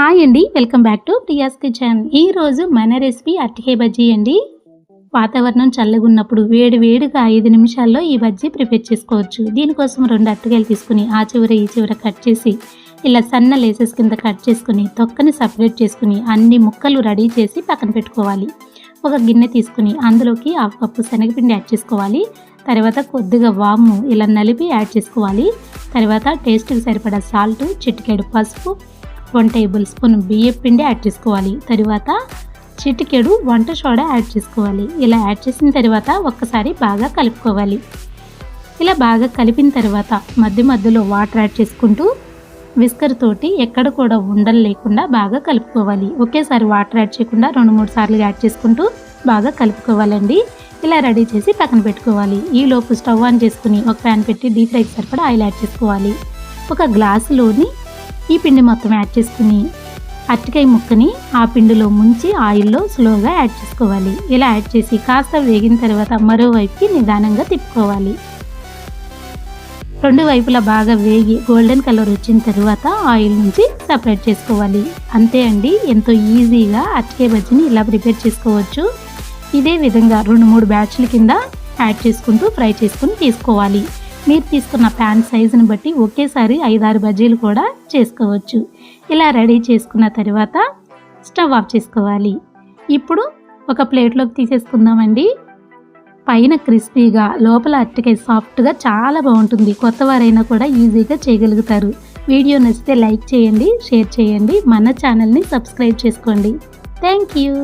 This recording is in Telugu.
హాయ్ అండి welcome back to Priya's kitchen ఈరోజు మన రెసిపీ అట్టికే బజ్జీ అండి. వాతావరణం చల్లగా ఉన్నప్పుడు వేడి వేడిగా ఐదు నిమిషాల్లో ఈ బజ్జీ ప్రిపేర్ చేసుకోవచ్చు. దీనికోసం రెండు అరటికాయలు తీసుకుని ఆ చివర ఈ చివర కట్ చేసి ఇలా సన్న లేసెస్ కింద కట్ చేసుకుని తొక్కని సపరేట్ చేసుకుని అన్ని ముక్కలు రెడీ చేసి పక్కన పెట్టుకోవాలి. ఒక గిన్నె తీసుకుని అందులోకి హాఫ్ కప్పు శనగపిండి యాడ్ చేసుకోవాలి. తర్వాత కొద్దిగా వాము ఇలా నలిపి యాడ్ చేసుకోవాలి. తర్వాత టేస్ట్కి సరిపడా సాల్ట్ చిటికెడు పసుపు వన్ టేబుల్ స్పూన్ బియ్యం పిండి యాడ్ చేసుకోవాలి. తరువాత చిటికెడు వంట సోడా యాడ్ చేసుకోవాలి. ఇలా యాడ్ చేసిన తర్వాత ఒక్కసారి బాగా కలుపుకోవాలి. ఇలా బాగా కలిపిన తర్వాత మధ్య మధ్యలో వాటర్ యాడ్ చేసుకుంటూ విస్కర్ తోటి ఎక్కడ కూడా ఉండలు లేకుండా బాగా కలుపుకోవాలి. ఒకేసారి వాటర్ యాడ్ చేయకుండా రెండు మూడు సార్లు యాడ్ చేసుకుంటూ బాగా కలుపుకోవాలండి. ఇలా రెడీ చేసి పక్కన పెట్టుకోవాలి. ఈ లోపు స్టవ్ ఆన్ చేసుకుని ఒక ప్యాన్ పెట్టి డీప్ ఫ్రైకి సరిపడా ఆయిల్ యాడ్ చేసుకోవాలి. ఒక గ్లాసులోని ఈ పిండి మొత్తం యాడ్ చేసుకుని అరటికాయ ముక్కని ఆ పిండిలో ముంచి ఆయిల్లో స్లోగా యాడ్ చేసుకోవాలి. ఇలా యాడ్ చేసి కాస్త వేగిన తర్వాత మరోవైపుకి నిదానంగా తిప్పుకోవాలి. రెండు వైపులా బాగా వేగి గోల్డెన్ కలర్ వచ్చిన తర్వాత ఆయిల్ నుంచి సపరేట్ చేసుకోవాలి. అంతే అండి ఎంతో ఈజీగా అరటికాయ బజ్జీని ఇలా ప్రిపేర్ చేసుకోవచ్చు. ఇదే విధంగా రెండు మూడు బ్యాచ్ల కింద యాడ్ చేసుకుంటూ ఫ్రై చేసుకుని తీసుకోవాలి. మీరు తీసుకున్న ప్యాన్ సైజుని బట్టి ఒకేసారి ఐదారు బజ్జీలు కూడా చేసుకోవచ్చు. ఇలా రెడీ చేసుకున్న తర్వాత స్టవ్ ఆఫ్ చేసుకోవాలి. ఇప్పుడు ఒక ప్లేట్లోకి తీసేసుకుందామండి. పైన క్రిస్పీగా లోపల అరటికాయ సాఫ్ట్గా చాలా బాగుంటుంది. కొత్త వారైనా కూడా ఈజీగా చేయగలుగుతారు. వీడియో నచ్చితే లైక్ చేయండి షేర్ చేయండి. మన ఛానల్ని సబ్స్క్రైబ్ చేసుకోండి. Thank you